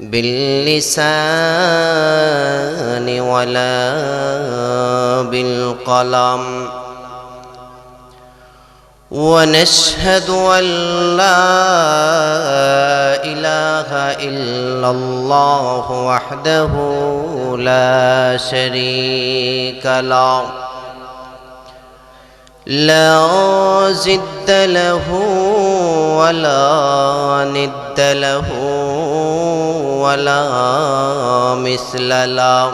باللسان ولا بالقلم. ونشهد أن لا إله إلا الله وحده لا شريك له. لا زد له ولا ند له. ولا مثل له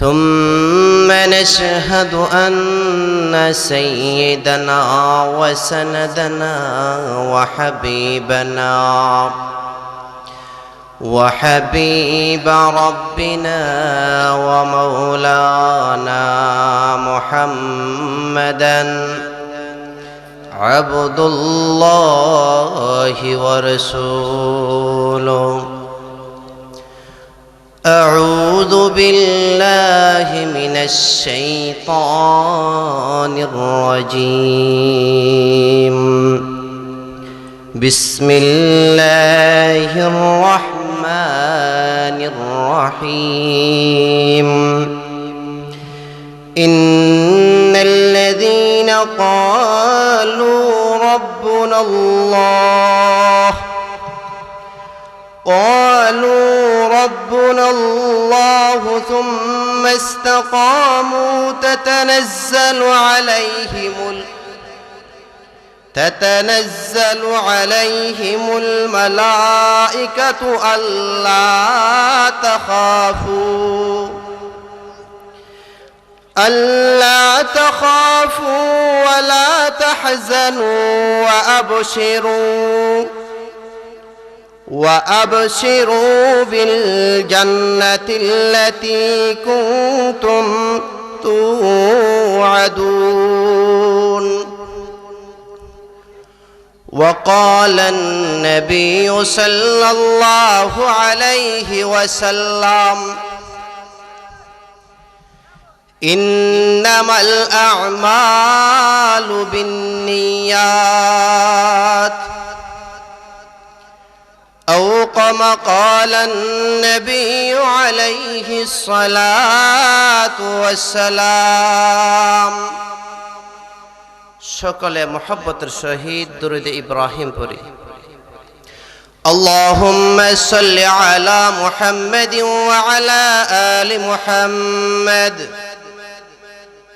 ثم نشهد أن سيدنا وسندنا وحبيبنا وحبيب ربنا ومولانا محمدا عبد الله ورسوله. أعوذ بالله من الشيطان الرجيم. بسم الله الرحمن الرحيم. إن الذين قالوا ربنا الله قالوا ربنا الله ثم استقاموا تتنزل عليهم. تتنزل عليهم الملائكة ألا تخافوا ألا تخافوا ولا تحزنوا وأبشروا وأبشروا بالجنة التي كنتم توعدون. وقال النبي صلى الله عليه وسلم إنما الأعمال بالنيات أو كما قال النبي عليه الصلاة والسلام সকলে মোহাব্বতের সহিত দরুদ ইব্রাহিম পড়ি اللهم صل على محمد وعلى آل محمد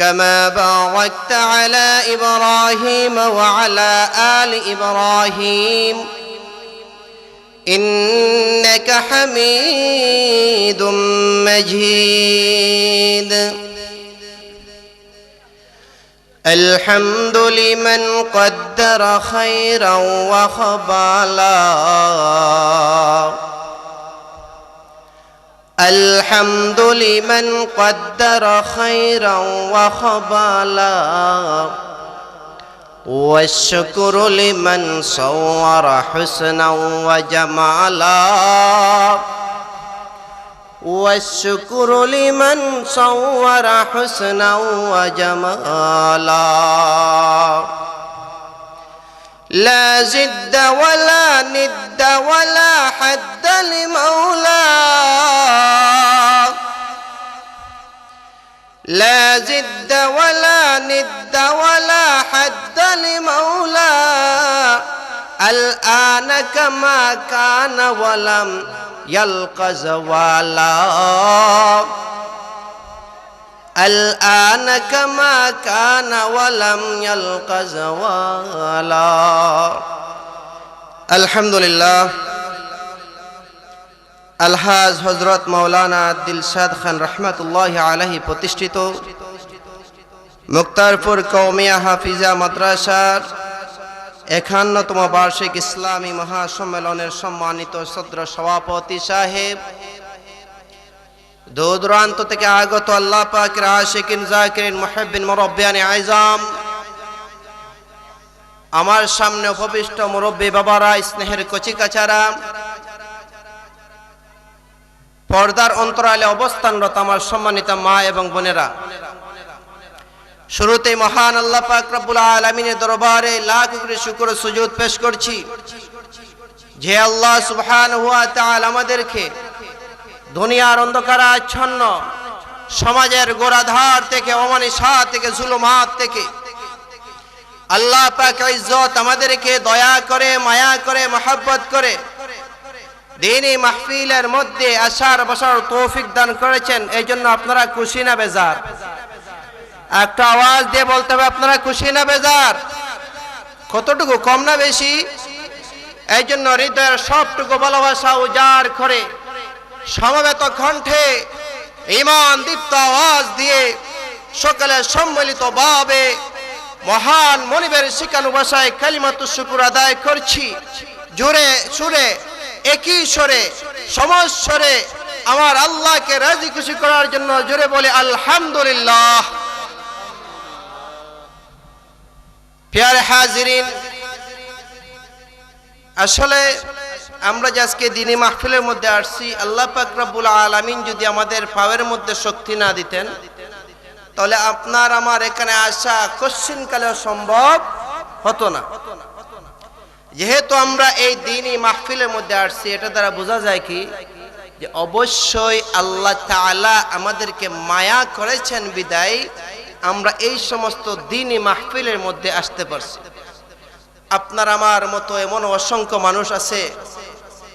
كما باركت على إبراهيم وعلى آل إبراهيم. إنك حميد مجيد. الحمد لمن قدر خيرا وخبالا. الحمد لمن قدر خيرا وخبالا والشكر لمن صور حسنا وجمالا والشكر لمن صور حسنا وجمالا لا زد ولا ند ولا حد لمولاه لا زد ولا ند ولا حد لمولاه الآن كما كان ولم يلق زوالا. الآن كما كان ولم يلق زوالا الحمد لله আলহাজ হজরত মৌলানা দিলশাদ খান রহমতুল্লাহ আলহি প্রতিষ্ঠিত মুক্তারপুর কৌমিয়া হাফিজা মাদ্রাসার একান্নতম বার্ষিক ইসলামী মহাসম্মেলনের সম্মানিত সদ্র সভাপতি সাহেব দূরান্ত থেকে আগত আল্লাহ পাকের আশিকিন, জাকিরিন, মুহিব্বিন, মুরব্বিয়ানি আইজাম। আমার সামনে উপবিষ্ট মুরব্বী বাবারা, স্নেহের কচিকাচারা, পর্দার অন্তরালে অবস্থানরত আমার সম্মানিত মা এবং বোনেরা শুরুতে মহান আল্লাহ পাক রব্বুল আলামিনের দরবারে লাখ করে শুকর সুজুদ পেশ করছি। যে আল্লাহ সুবহানাহু ওয়া তাআলা আমাদেরকে দুনিয়ার অন্ধকার আচ্ছন্ন। সমাজের গোড়াধার থেকে, অমানিসা থেকে, জুলুমাত থেকে। আল্লাহ পাক ইজ্জত আমাদেরকে দয়া করে, মায়া করে, মহাব্বত করে দিনই মাহফিলের মধ্যে আসার, বসার তৌফিক দান করেছেন। এই জন্য আপনারা খুশি না বেজার। একটা আওয়াজ দিয়ে বলতে হবে, আপনারা খুশি না বেজার? কতটুকু কম না বেশি? এই জন্য হৃদয়ের সবটুকু ভালোবাসা উজাড় করে সমবেত কণ্ঠে ইমান দীপ্ত আওয়াজ দিয়ে সকালে সম্মিলিত ভাবে মহান মনিবের শিকানু ভাষায় কালিমাতু শুকুর আদায় করছি। জোরে সুরে, একই স্বরে, সমস্বরে আমার আল্লাহকে রাজি খুশি করার জন্য জোরে বলে আলহামদুলিল্লাহ। হাজিরিন, আসলে আমরা যে আজকে দিনী মাহফিলের মধ্যে আসছি, আল্লাহ পাক রব্বুল আলামিন যদি আমাদের পাওয়ের মধ্যে শক্তি না দিতেন, তাহলে আপনার আমার এখানে আসা কোশ্চিন কালে সম্ভব হতো না। যেহেতু আমরা এই দিনই মাহফিলের মধ্যে আসছি, এটা দ্বারা বোঝা যায় কি? যে অবশ্যই আল্লাহ তাআলা আমাদেরকে মায়া করেছেন বিদায়, আমরা এই সমস্ত দিনই মাহফিলের মধ্যে আসতে পারছি। আপনার আমার মতো এমন অসংখ্য মানুষ আছে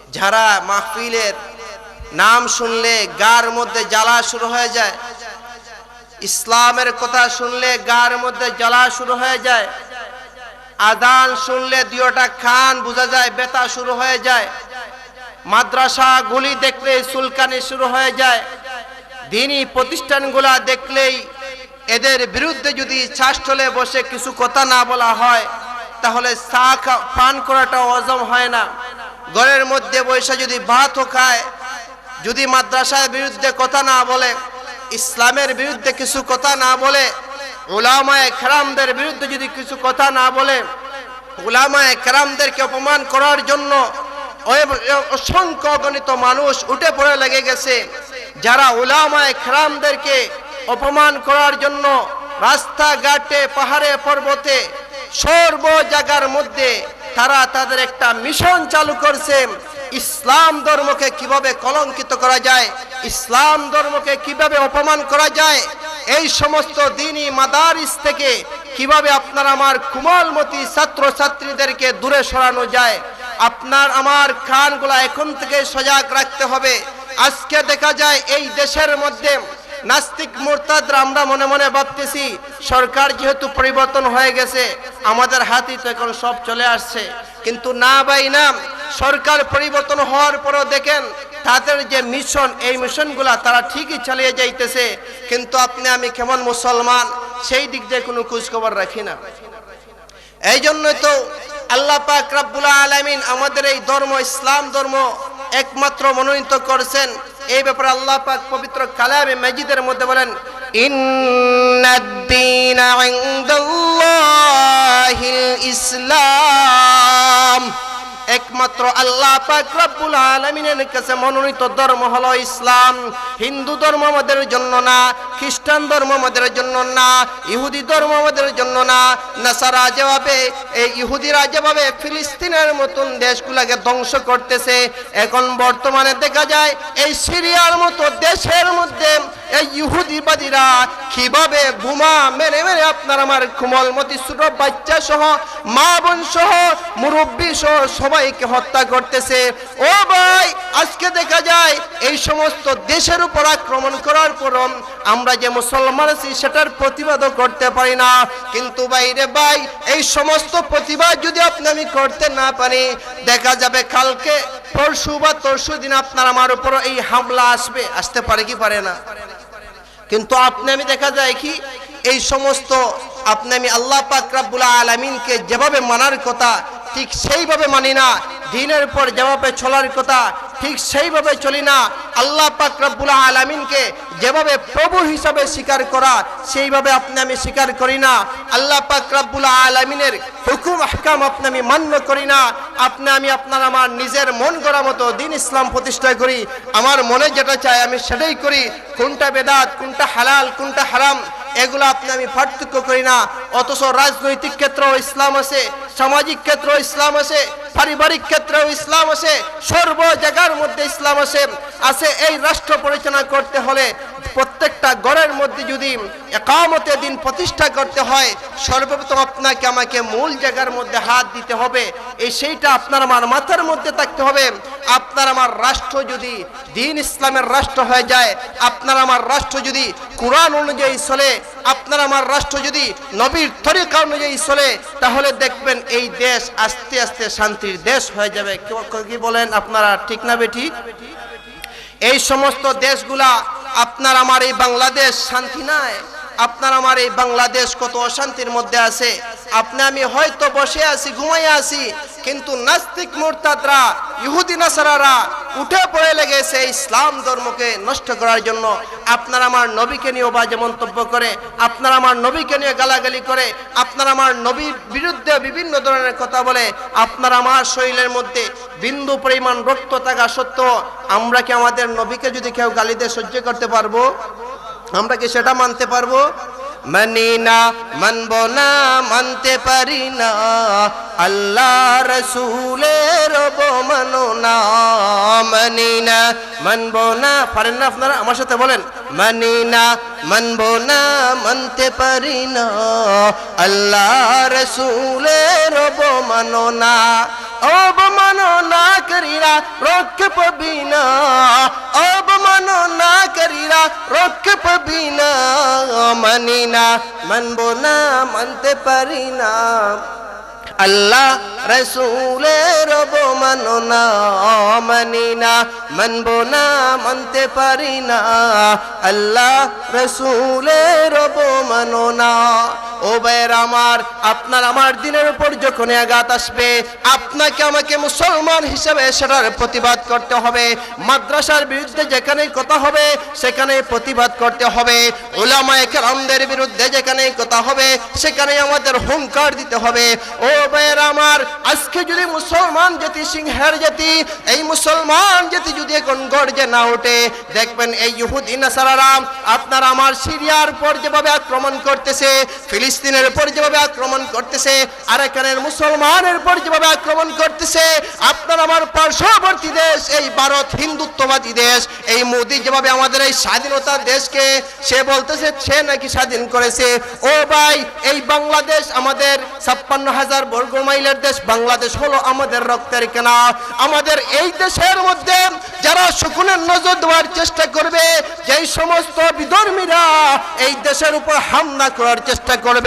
যারা মাহফিলের নাম শুনলে গার মধ্যে জ্বালা শুরু হয়ে যায়, ইসলামের কথা শুনলে গার মধ্যে জ্বালা শুরু হয়ে যায়, আদান শুনলে দুটা খান বোঝা যায় বেতা শুরু হয়ে যায়, মাদ্রাসা গুলি দেখলে সুলকানি শুরু হয়ে যায় দিনই প্রতিষ্ঠানগুলা দেখলেই এদের বিরুদ্ধে যদি চাষটলে বসে কিছু কথা না বলা হয়, তাহলে চা পান করাটা অজম হয় না। ঘরের মধ্যে বসে যদি ভাতও খায়, যদি মাদ্রাসার বিরুদ্ধে কথা না বলে, ইসলামের বিরুদ্ধে কিছু কথা না বলে ওলামায় খেরামদের বিরুদ্ধে যদি কিছু কথা না বলে ওলামায় খেরামদেরকে অপমান করার জন্য অসংখ্য গণিত মানুষ উঠে পড়ে লেগে গেছে, যারা ওলামায় খেরামদেরকে অপমান করার জন্য রাস্তাঘাটে, পাহাড়ে, পর্বতে, সর্ব জায়গার মধ্যে তারা তাদের একটা মিশন চালু করছে। ইসলাম ধর্মকে কীভাবে কলঙ্কিত করা যায়, ইসলাম ধর্মকে কীভাবে অপমান করা যায়, এই সমস্ত দিনই মাদারিস থেকে কীভাবে আপনার আমার কুমলমতি ছাত্র ছাত্রীদেরকে দূরে সরানো যায়, আপনার আমার খানগুলা এখন থেকে সজাগ রাখতে হবে। আজকে দেখা যায় এই দেশের মধ্যে নাস্তিক মোরতাদরা আমরা মনে মনে ভাবতেছি, সরকার যেহেতু পরিবর্তন হয়ে গেছে, আমাদের হাতেই তো এখন সব চলে আসছে। কিন্তু না ভাই না, সরকার পরিবর্তন হওয়ার পরও দেখেন, তাদের যে মিশন এই মিশনগুলা তারা ঠিকই চালিয়ে যাইতেছে। কিন্তু আপনি, আমি কেমন মুসলমান, সেই দিক দিয়ে কোনো খোঁজখবর রাখি না। এই জন্যই তো আল্লাহ পাক রাব্বুল আলামিন আমাদের এই ধর্ম, ইসলাম ধর্ম একমাত্র মনোনীত করেছেন। এই ব্যাপারে আল্লাহ পাক পবিত্র কালামে মসজিদের মধ্যে বলেন ইন্নাদ-দীন ইসলাম। একমাত্র আল্লাহ পাক রব্বুল আলামিনের কাছে মনোনীত ধর্ম হলো ইসলাম। হিন্দু ধর্ম আমাদের জন্য না, খ্রিস্টান ধর্ম আমাদের জন্য না, ইহুদি ধর্ম আমাদের জন্য না। নাসারা যেভাবে, এই ইহুদিরা যেভাবে ফিলিস্তিনের মতন দেশগুলোকে ধ্বংস করতেছে, এখন বর্তমানে দেখা যায় এই সিরিয়ার মতো দেশের মধ্যে এই ইহুদিবাদীরা কীভাবে বোমা মেরে মেরে আপনার আমার কুমলমতি ছোট বাচ্চা সহ মা বোন সহ মুরব্বী সহ সবাই সবাইকে হত্যা করতেছে। ও ভাই, আজকে দেখা যায় এই সমস্ত দেশের উপর আক্রমণ করার পর আমরা যে মুসলমান আছি, সেটার প্রতিবাদও করতে পারি না। কিন্তু বাইরে ভাই, এই সমস্ত প্রতিবাদ যদি আপনি আমি করতে না পারি, দেখা যাবে কালকে, পরশু বা তরশু দিন আপনার আমার উপর এই হামলা আসবে, আসতে পারে কি পারে না? কিন্তু আপনি আমি দেখা যায় কি, এই সমস্ত আপনি আমি আল্লাহ পাক আলামিনকে যেভাবে মানার কথা ঠিক সেইভাবে মানি না। দিনের পর যেভাবে চলার কথা ঠিক সেইভাবে চলি না। আল্লাহ পাক রাব্বুল আলামিনকে যেভাবে প্রভু হিসাবে স্বীকার করা, সেইভাবে আপনি আমি স্বীকার করি না। আল্লাহ পাক রাব্বুল আলামিনের হুকুম, আহকাম আপনি আমি মান্য করি না। আপনি আমি আপনার আমার নিজের মন গড়া মতো দিন ইসলাম প্রতিষ্ঠা করি। আমার মনে যেটা চাই আমি সেটাই করি। কোনটা বেদাত, কোনটা হালাল, কোনটা হারাম এগুলো আপনি আমি পার্থক্য করি না। অথচ রাজনৈতিক ক্ষেত্রেও ইসলাম আছে, সামাজিক ক্ষেত্রেও ইসলাম আছে। পারিবারিক ক্ষেত্রেও ইসলাম আছে সর্ব জায়গার মধ্যে ইসলাম আছে আছে এই রাষ্ট্র পরিচালনা করতে হলে প্রত্যেকটা গড়ের মধ্যে যদি একামতে দিন প্রতিষ্ঠা করতে হয়, সর্বপ্রথম আপনাকে আমাকে মূল জায়গার মধ্যে হাত দিতে হবে। এই সেইটা আপনার আমার মাথার মধ্যে থাকতে হবে। আপনার আমার রাষ্ট্র যদি দিন ইসলামের রাষ্ট্র হয়ে যায়, আপনার আমার রাষ্ট্র যদি কোরআন অনুযায়ী চলে, আপনার আমার রাষ্ট্র যদি নবীর তরিকা অনুযায়ী চলে, তাহলে দেখবেন এই দেশ আস্তে আস্তে শান্তির দেশ হয়ে যাবে। কি বলেন আপনারা ঠিক না বেঠিক এই সমস্ত দেশগুলা, আপনার আমার এই বাংলাদেশ শান্তি নাই, আপনার আমার এই বাংলাদেশ কত অশান্তির মধ্যে আছে। আপনি আমি হয়তো বসে আছি, ঘুমাইয়া আছি কিন্তু নাস্তিক মোরতাদরা, ইহুদি নাসারারা উঠে পড়ে লেগেছে ইসলাম ধর্মকে নষ্ট করার জন্য। আপনার আমার নবীকে নিয়ে বাজে মন্তব্য করে, আপনার আমার নবীকে নিয়ে গালাগালি করে, আপনার আমার নবীর বিরুদ্ধে বিভিন্ন ধরনের কথা বলে, আপনার আমার শরীরের মধ্যে বিন্দু পরিমাণ রক্ত থাকা সত্ত্বেও আমরা কি আমাদের নবীকে যদি কেউ গালি দিয়ে সহ্য করতে পারব? আমরা কি সেটা মানতে পারব? মানি না, মানব না, মানতে পারি না। আল্লাহ রসুলের মানো না। মানি না, মানব না, পারেন না আপনারা আমার সাথে বলেন। মানি না, মানব না, মানতে পারি না। আল্লাহ রসুলের মানো না। অবমাননা করিরা রক্ষে পাবি না অবমাননা করিরা রক্ষে পাবি না মানি না মানব না মানতে পারি না আল্লাহ রসুলের অবমাননা মানি না মানব না মানতে পারি না আল্লাহ রসুলের অবমাননা ও ভাইয়ের আমার, আপনার আমার দিনের উপর যখন আঘাত আসবে, আপনাকে আমাকে মুসলমান হিসেবে সেটার প্রতিবাদ করতে হবে। মাদ্রাসার বিরুদ্ধে যেখানে কথা হবে, সেখানে প্রতিবাদ করতে হবে। ওলামায়ে কেরামদের বিরুদ্ধে যেখানে কথা হবে, সেখানে আমাদের হুঙ্কার দিতে হবে। ও ভাইয়ের আমার, আজকে যদি মুসলমান জাতি, সিংহের জাতি, এই মুসলমান জাতি যদি এখন গর্জে না ওঠে, দেখবেন এই ইহুদি নাসারারা আপনার আমার সিরিয়ার পর যেভাবে আক্রমণ করতেছে ফিলিস্তিনের পর যেভাবে আক্রমণ করতেছে আর এখানের মুসলমানের পর যেভাবে আক্রমণ করতেছে, আপনার আমার পার্শ্ববর্তী দেশ, এই ভারত হিন্দুত্ববাদী দেশ, এই মোদি যেভাবে আমাদের এই স্বাধীনতার দেশকে, সে বলতেছে, সে নাকি স্বাধীন করেছে। ও ভাই, এই বাংলাদেশ আমাদের ছাপ্পান্ন হাজার বর্গ মাইলের দেশ, বাংলাদেশ হলো আমাদের রক্তের কেনা। আমাদের এই দেশের মধ্যে যারা শকুনের নজর দেওয়ার চেষ্টা করবে, যেই সমস্ত বিধর্মীরা এই দেশের উপর হামলা করার চেষ্টা করবে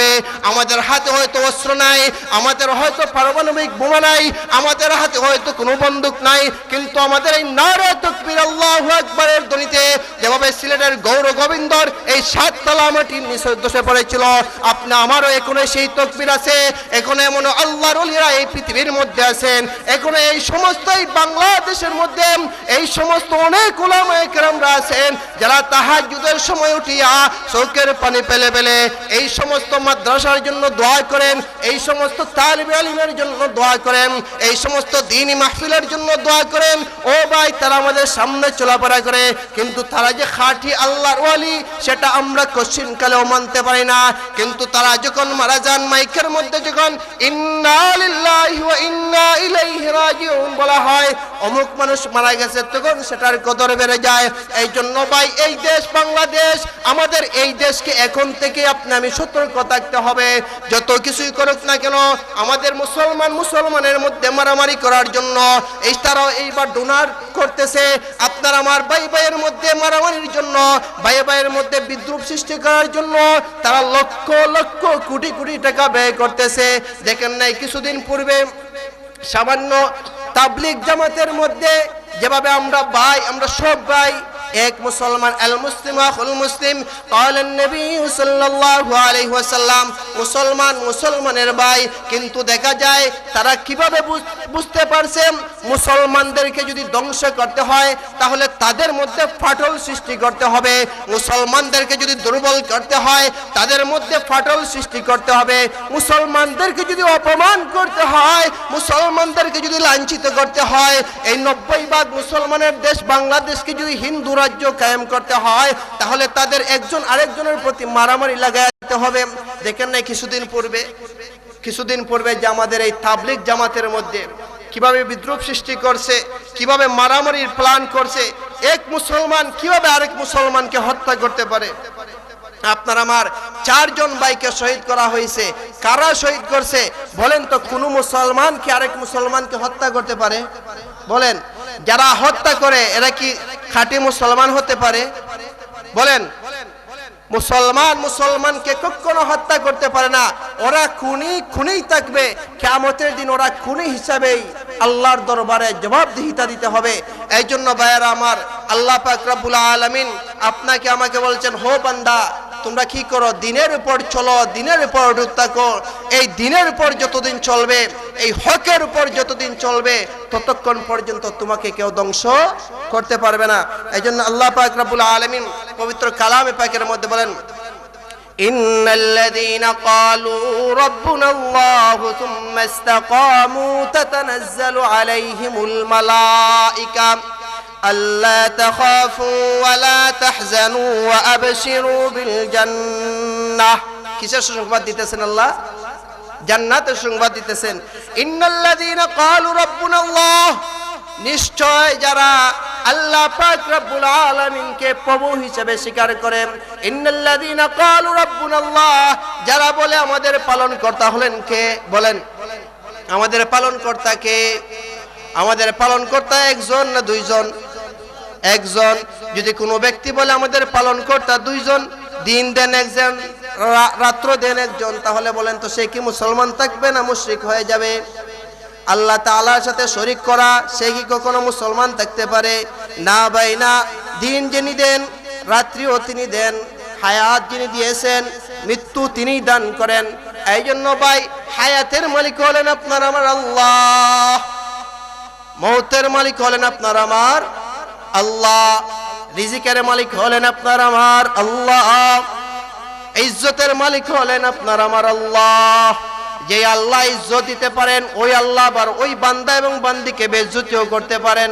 আমাদের হাতে হয়তো অস্ত্র নাই, আমাদের হয়তো পারমাণবিক বোমা নাই, আমাদের হাতে হয়তো কোনো বন্দুক নাই, কিন্তু আমাদের এই নারে তকবির আল্লাহ একবারের ধ্বনিতে যেভাবে সিলেটের গৌর গোবিন্দর এই সাততলা মাটির নিচে দোষে পড়েছিল, আপনি আমারও এখনও সেই তকবির আছে, এখনও এমন আল্লাহর অলিরা এই পৃথিবীর মধ্যে আছেন, এখনও এই সমস্ত এই বাংলাদেশের মধ্যে এই সমস্ত অনেক ওলামায়ে কেরামরা আছেন, যারা তাহাজ্জুদের সময় উঠিয়া চোখের পানি পেলে পেলে এই সমস্ত মাদ্রাসার জন্য দোয়া করেন, এই সমস্ত তালিবে আলিমের জন্য দোয়া করেন, এই সমস্ত দিনই মাহফিলের জন্য দোয়া করেন। ও ভাই, তারা আমাদের সামনে চলাফেরা করে, কিন্তু তারা যে খাঁটি আল্লাহর ওয়ালি, সেটা আমরা কোশ্চিন কালেও মানতে পারি না। কিন্তু তারা যখন মারা যান, মাইকের মধ্যে যখন বলা হয়, অমুক মানুষ মারা গেছে, তখন সেটার কদর বেড়ে যায়। এই জন্য ভাই, এই দেশ বাংলাদেশ, আমাদের এই দেশকে এখন থেকে আপনি আমি সতর্কতা রাখতে হবে। যত কিছুই করুক না কেন, আমাদের মুসলমান মুসলমানের মধ্যে মারামারি করার জন্য এই তারাও এইবার ডোনার করতেছে। আপনার আমার ভাই ভাইয়ের মধ্যে মারামারির জন্য, ভাই ভাইয়ের মধ্যে বিদ্রুপ সৃষ্টি করার জন্য তারা লক্ষ লক্ষ কোটি কোটি টাকা ব্যয় করতেছে। দেখেন নাই, কিছুদিন পূর্বে সামান্য তাবলিক জামাতের মধ্যে যেভাবে আমরা ভাই, আমরা সব ভাই এক মুসলমান, আল মুসলিম আখুল মুসলিম কলেন নবী সাল্লাল্লাহু আলাইহি ওয়াসাল্লাম, মুসলমান মুসলমানের ভাই। কিন্তু দেখা যায়, তারা কীভাবে বুঝতে পারছে, মুসলমানদেরকে যদি ধ্বংস করতে হয়, তাহলে তাদের মধ্যে ফাটল সৃষ্টি করতে হবে। মুসলমানদেরকে যদি দুর্বল করতে হয়, তাদের মধ্যে ফাটল সৃষ্টি করতে হবে। মুসলমানদেরকে যদি অপমান করতে হয়, মুসলমানদেরকে যদি লাঞ্ছিত করতে হয়, এই নব্বই ভাগ মুসলমানের দেশ বাংলাদেশকে যদি হিন্দু রাজ্য কায়েম করতে হয়, তাহলে তাদের একজন আরেকজনের প্রতি মারামারি লাগাতে হবে। দেখেন না কিছুদিন পূর্বে কিছুদিন পূর্বে যে আমাদের এই তাবলিক জামাতের মধ্যে কীভাবে বিদ্রুপ সৃষ্টি করছে, কীভাবে মারামারির প্ল্যান করছে, এক মুসলমান কীভাবে আরেক মুসলমানকে হত্যা করতে পারে? আপনার আমার চারজন ভাইকে শহীদ করা হয়েছে। কারা শহীদ করছে? বলেন তো, কোন মুসলমান কি আরেক মুসলমানকে হত্যা করতে পারে? বলেন, যারা হত্যা করে, এরা কি খাঁটি মুসলমান হতে পারে। বলেন, মুসলমান মুসলমানকে কখনো হত্যা করতে পারে না। ওরা খুনি, খুনিই থাকবে। কেমতের দিন ওরা খুনি হিসাবেই আল্লাহর দরবারে জবাবদিহিতা দিতে হবে। এই জন্য বায়েরা আমার আল্লাহ পাক রব্বুল আলামিন আপনাকে আমাকে বলছেন হো বান্দা তোমরা কি করো দিনের উপর চলো দিনের উপর অটুট থাকো এই দিনের উপর যতদিন চলবে এই হকের উপর যতদিন চলবে ততক্ষণ পর্যন্ত তোমাকে কেউ ধ্বংস করতে পারবে না এই জন্য আল্লাহ পাক রব্বুল আলামিন পবিত্র কালামে পাকের মধ্যে বলেন إن الذين قالوا ربنا الله ثم استقاموا تتنزل عليهم الملائكة ألا تخافوا ولا تحزنوا وأبشروا بالجنة কিসের সংবাদ দিতেছেন আল্লাহ জান্নাতের সংবাদ দিতেছেন ইন্নাল্লাযীনা ক্বালু রাব্বুনাল্লাহ নিশ্চয় যারা আল্লাহ পাক রব্বুল আলামিনকে প্রভু হিসেবে স্বীকার করে ইন্নাল্লাযীনা ক্বালু রাব্বুনাল্লাহ যারা বলে আমাদের পালন কর্তা হলেন কে বলেন আমাদের পালন কর্তা কে আমাদের পালন কর্তা একজন না দুইজন? একজন, যদি কোনো ব্যক্তি বলে আমাদের পালন কর্তা দুইজন, দিন দেন একজন রাত্র দেন একজন, তাহলে বলেন তো সে কি মুসলমান থাকবে না মুশরিক হয়ে যাবে? আল্লাহ তাআলার সাথে শরিক করা, সে কি কখনো মুসলমান থাকতে পারে? না ভাই, না। দিন যিনি দেন, রাত্রিও তিনি দেন, হায়াত যিনি দিয়েছেন, মৃত্যু তিনি দান করেন। এই জন্য ভাই, হায়াতের মালিক হলেন আপনার আমার আল্লাহ। মৌতের মালিক হলেন আপনার আমার আল্লাহ। রিজিকের মালিক হলেন আপনার আমার আল্লাহ। ইজ্জতের মালিক হলেন আপনার আমার আল্লাহ। যে আল্লাহ ইজ্জত দিতে পারেন, ওই আল্লাহ আবার ওই বান্দা এবং বান্দিকে বেজ্জতিও করতে পারেন।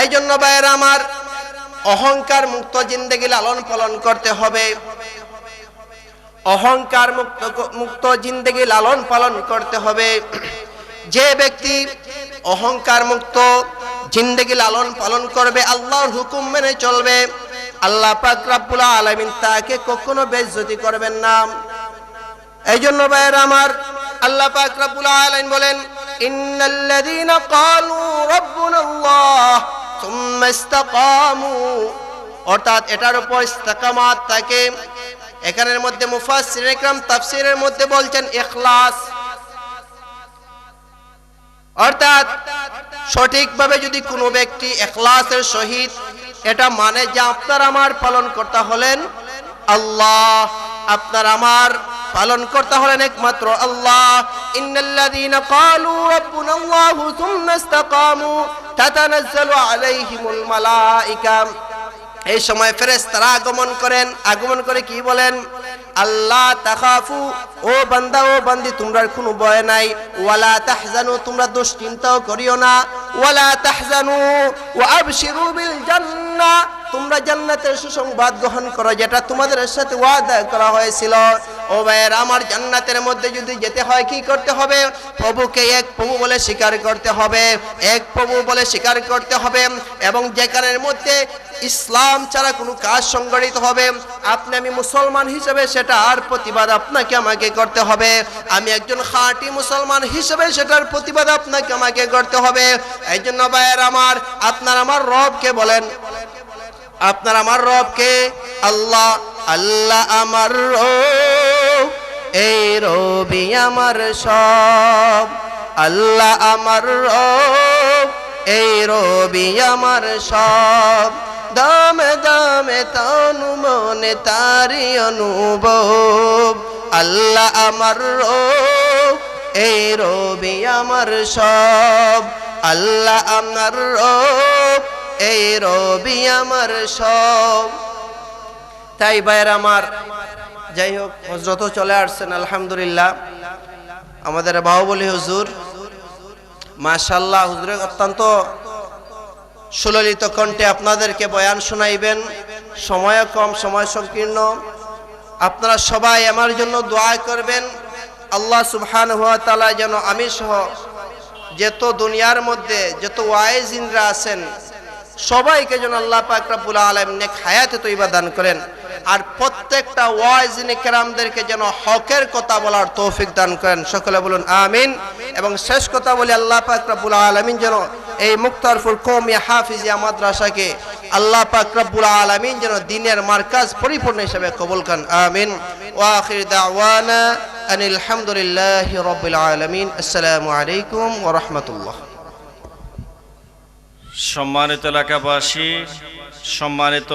এই জন্য ভাইয়ের আমার, অহংকার মুক্ত জিন্দগি লালন পালন করতে হবে। অহংকার মুক্ত মুক্ত জিন্দগি লালন পালন করতে হবে। যে ব্যক্তি অহংকার মুক্ত জিন্দগি লালন পালন করবে, আল্লাহর হুকুম মেনে চলবে, আল্লাহ পাক রাব্বুল আলামিন তাকে কখনো বেজ্জতি করবেন না। এই জন্য ভাইয়ের আমার, আল্লাহ পাক রাব্বুল আলামিন বলেন এটার থাকে। এখানের মধ্যে মুফাসসির ইকরাম মধ্যে বলছেন, ইখলাস। অর্থাৎ সঠিকভাবে যদি কোনো ব্যক্তি এখলাসের সহিত এটা মানে যে আপনার আমার পালন করতে হলেন আল্লাহ, আপনার আমার পালন করতে হলেন একমাত্র আল্লাহ। ইন্নাল্লাযীনা ক্বালু রাব্বুনাল্লাহু সুম্মা ইসতাকামু, তাতানাজ্জালু আলাইহিমুল মালাইকা। এই সময় ফেরেশতারা আগমন করেন। আগমন করে কি বলেন? আল্লাহ তাকাফু ও বান্দা, ও বান্দি তোমরা কোনো ভয় নাই। ওয়ালা তাহজানু, তোমরা দুশ্চিন্তাও করিও না। ওয়ালা তাহজানু ওয়া আবশিরু বিল জান্নাহ তোমরা জান্নাতের সুসংবাদ গ্রহণ করো, যেটা তোমাদের সাথে ওয়াদা করা হয়েছিল। ও ভাইয়ের, আমার জান্নাতের মধ্যে যদি যেতে হয়, কি করতে হবে? প্রভুকে এক প্রভু বলে স্বীকার করতে হবে, এক প্রভু বলে স্বীকার করতে হবে এবং যেখানের মধ্যে ইসলাম ছাড়া কোনো কাজ সংগঠিত হবে, আপনি আমি মুসলমান হিসেবে সেটা আর প্রতিবাদ আপনাকে আমাকে করতে হবে। আমি একজন খাঁটি মুসলমান হিসেবে সেটার প্রতিবাদ আপনাকে আমাকে করতে হবে। এই জন্য ভাইয়ের আমার, আপনার আমার রবকে বলেন। আপনার আমার রবকে, আল্লাহ আল্লাহ আমার রব, এই রবি আমার সব। আল্লাহ আমার রব, এই রবি আমার সব। দামে দামে তানু মনে তারি অনুভব। আল্লাহ আমার রব, এই রবি আমার সব। আল্লাহ আমার রব, এই রবি আমার সব। তাই ভাইয়ের আমার, যাই হোক, হজরত চলে আসছেন, আলহামদুলিল্লাহ। আমাদের বাহুবলী হুজুর মাশাল্লাহ হুজুরের অত্যন্ত সুললিত কণ্ঠে আপনাদেরকে বয়ান শোনাইবেন। সময় কম, সময় সংকীর্ণ। আপনারা সবাই আমার জন্য দোয়া করবেন। আল্লাহ সুবহান হুয়া তালা যেন আমি সহ যত দুনিয়ার মধ্যে যত ওয়াইজিনরা আছেন, সবাইকে যেন আল্লাহ পাক রব্বুল আলামিন নেক হায়াতে তৈবা দান করেন। আর প্রত্যেকটা ওয়াইজিনে কেরামদেরকে যেন হকের কথা বলার তৌফিক দান করেন। সকলে বলুন আমিন। এবং শেষ কথা বলি, আল্লাহ পাক রব্বুল আলামিন যেন এই মুক্তারফুল কৌমিয়া হাফিজিয়া মাদ্রাসাকে আল্লাহ পাক রব্বুল আলামিন যেন দিনের মার্কাজ পরিপূর্ণ হিসেবে কবুল করেন। আমিন। ওয়াখির দাওয়ানা আনিল হামদুলিল্লাহি রাব্বিল আলামিন। আসসালামু আলাইকুম ওয়া রাহমাতুল্লাহ। সম্মানিত এলাকাবাসী, সম্মানিত